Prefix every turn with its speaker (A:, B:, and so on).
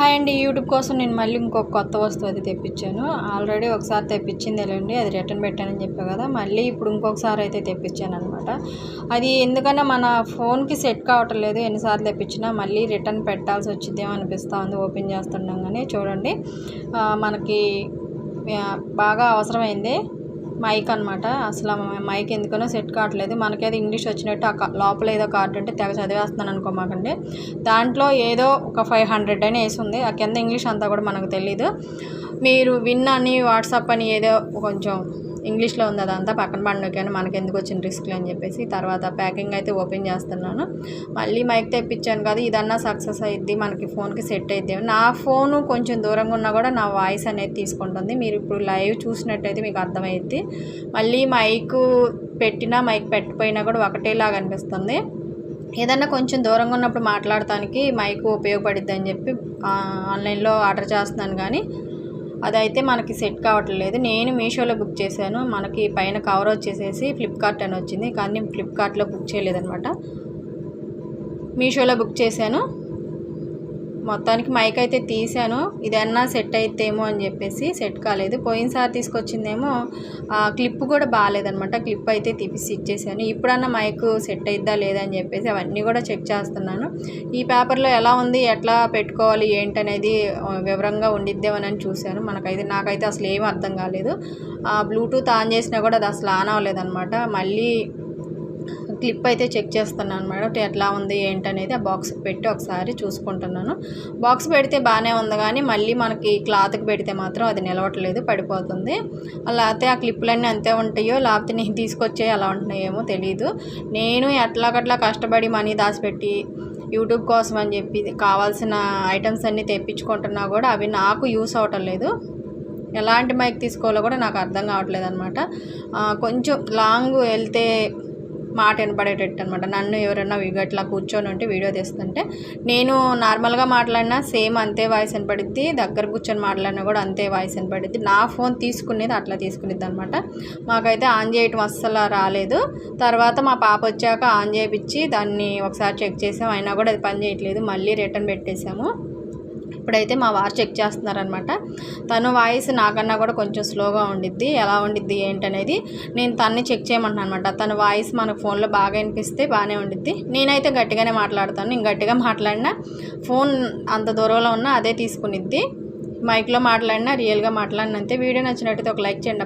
A: Hi అండి YouTube కోసం నేను మళ్ళీ ఇంకొక కొత్త వస్తువు అది తెప్పించాను. ఆల్రెడీ ఒకసారి తెప్పించింది అది రిటర్న్ పెట్టానని చెప్పా కదా మళ్ళీ ఇప్పుడు ఇంకొకసారి అయితే తెప్పించాను అనమాట అది ఎందుకన్నా మన ఫోన్కి సెట్ కావటం లేదు ఎన్నిసార్లు తెప్పించినా మళ్ళీ రిటర్న్ పెట్టాల్సి వచ్చిందేమో అనిపిస్తూ ఉంది ఓపెన్ చేస్తుండగానే. చూడండి మనకి బాగా అవసరమైంది. మైక్ అనమాట అసలు మైక్ ఎందుకనో సెట్ కావట్లేదు. మనకేదో ఇంగ్లీష్ వచ్చినట్టు ఆ లోపల ఏదో కార్డు ఉంటే తెగ చదివేస్తున్నాను అనుకోమాకండి దాంట్లో ఏదో ఒక ఫైవ్ హండ్రెడ్ అని వేసి ఉంది ఆ కింద ఇంగ్లీష్ అంతా కూడా మనకు తెలీదు. మీరు విన్ అని వాట్సాప్ అని ఏదో కొంచెం ఇంగ్లీష్లో ఉంది అదంతా పక్కన పండుగని మనకి ఎందుకు వచ్చిన రిస్క్లు అని చెప్పేసి తర్వాత ప్యాకింగ్ అయితే ఓపెన్ చేస్తున్నాను. మళ్ళీ మైక్ తెప్పించాను కదా ఇదన్నా సక్సెస్ అయ్యిద్ది మనకి ఫోన్కి సెట్ అయితే నా ఫోను కొంచెం దూరంగా ఉన్నా కూడా నా వాయిస్ అనేది తీసుకుంటుంది. మీరు ఇప్పుడు లైవ్ చూసినట్టయితే మీకు అర్థమైద్ది. మళ్ళీ మైక్ పెట్టినా మైక్ పెట్టిపోయినా కూడా ఒకటేలాగా అనిపిస్తుంది. ఏదన్నా కొంచెం దూరంగా ఉన్నప్పుడు మాట్లాడటానికి మైక్ ఉపయోగపడిద్ది అని చెప్పి ఆన్లైన్లో ఆర్డర్ చేస్తున్నాను కానీ అదైతే మనకి సెట్ కావట్లేదు. నేను మీషోలో బుక్ చేశాను. మనకి పైన కవర్ వచ్చేసేసి ఫ్లిప్కార్ట్ అని వచ్చింది. కానీ ఫ్లిప్కార్ట్లో బుక్ చేయలేదనమాట మీషోలో బుక్ చేశాను. మొత్తానికి మైక్ అయితే తీసాను ఇదన్నా సెట్ అయితేమో అని చెప్పేసి సెట్ కాలేదు. పోయినసారి తీసుకొచ్చిందేమో క్లిప్ కూడా బాగాలేదనమాట క్లిప్ అయితే తీపిసి ఇచ్చేసాను ఇప్పుడన్నా మైక్ సెట్ అయిద్దా లేదా అని చెప్పేసి అవన్నీ కూడా చెక్ చేస్తున్నాను. ఈ పేపర్లో ఎలా ఉంది ఎట్లా పెట్టుకోవాలి ఏంటనేది వివరంగా ఉండిద్దేమని చూశాను. మనకైతే నాకైతే అసలు ఏమీ అర్థం కాలేదు. బ్లూటూత్ ఆన్ చేసినా కూడా అది అసలు ఆన్ అవ్వలేదన్నమాట. మళ్ళీ క్లిప్ అయితే చెక్ చేస్తున్నాను మేడం ఎట్లా ఉంది ఏంటనేది ఆ బాక్స్ పెట్టి ఒకసారి చూసుకుంటున్నాను. బాక్స్ పెడితే బాగానే ఉంది కానీ మళ్ళీ మనకి క్లాత్కి పెడితే మాత్రం అది నిలవట్లేదు పడిపోతుంది. లేకపోతే ఆ క్లిప్లన్నీ అంతే ఉంటాయో లేకపోతే నేను తీసుకొచ్చే అలా ఉంటున్నాయేమో తెలియదు నేను ఎట్లాగట్లా కష్టపడి మనీ దాచిపెట్టి యూట్యూబ్ కోసం అని చెప్పి కావాల్సిన ఐటమ్స్ అన్నీ తెప్పించుకుంటున్నా కూడా అవి నాకు యూస్ అవటం లేదు. ఎలాంటి మైక్ తీసుకోవాలో కూడా నాకు అర్థం కావట్లేదు అనమాట కొంచెం లాంగ్ వెళ్తే మాట వినపడేటట్టు అనమాట నన్ను ఎవరైనా గట్లా కూర్చొని ఉంటే వీడియో తీస్తుంటే నేను నార్మల్గా మాట్లాడినా సేమ్ అంతే వాయిస్ వినపడిద్ది దగ్గర కూర్చొని మాట్లాడినా కూడా అంతే వాయిస్ వినపడిద్ది. నా ఫోన్ తీసుకునేది అట్లా తీసుకునేది అనమాట మాకైతే ఆన్ చేయటం అస్సలు రాలేదు. తర్వాత మా పాప వచ్చాక ఆన్ చేయించి దాన్ని ఒకసారి చెక్ చేసాం. అయినా కూడా అది పని చేయట్లేదు. మళ్ళీ రిటర్న్ పెట్టేసాము. ఇప్పుడైతే మా వారు చెక్ చేస్తున్నారనమాట. తను వాయిస్ నాకన్నా కూడా కొంచెం స్లోగా ఉండిద్ది. ఎలా ఉండిద్ది ఏంటనేది నేను తన్ని చెక్ చేయమంటున్నాను అనమాట తన వాయిస్ మనకు ఫోన్లో బాగా వినిపిస్తే బాగానే ఉండిద్ది. నేనైతే గట్టిగానే మాట్లాడతాను. నేను గట్టిగా మాట్లాడినా ఫోన్ అంత దూరంలో ఉన్నా అదే తీసుకునిద్ది. మైక్లో మాట్లాడినా రియల్గా మాట్లాడినంతే. వీడియో నచ్చినట్టయితే ఒక లైక్ చేయండి.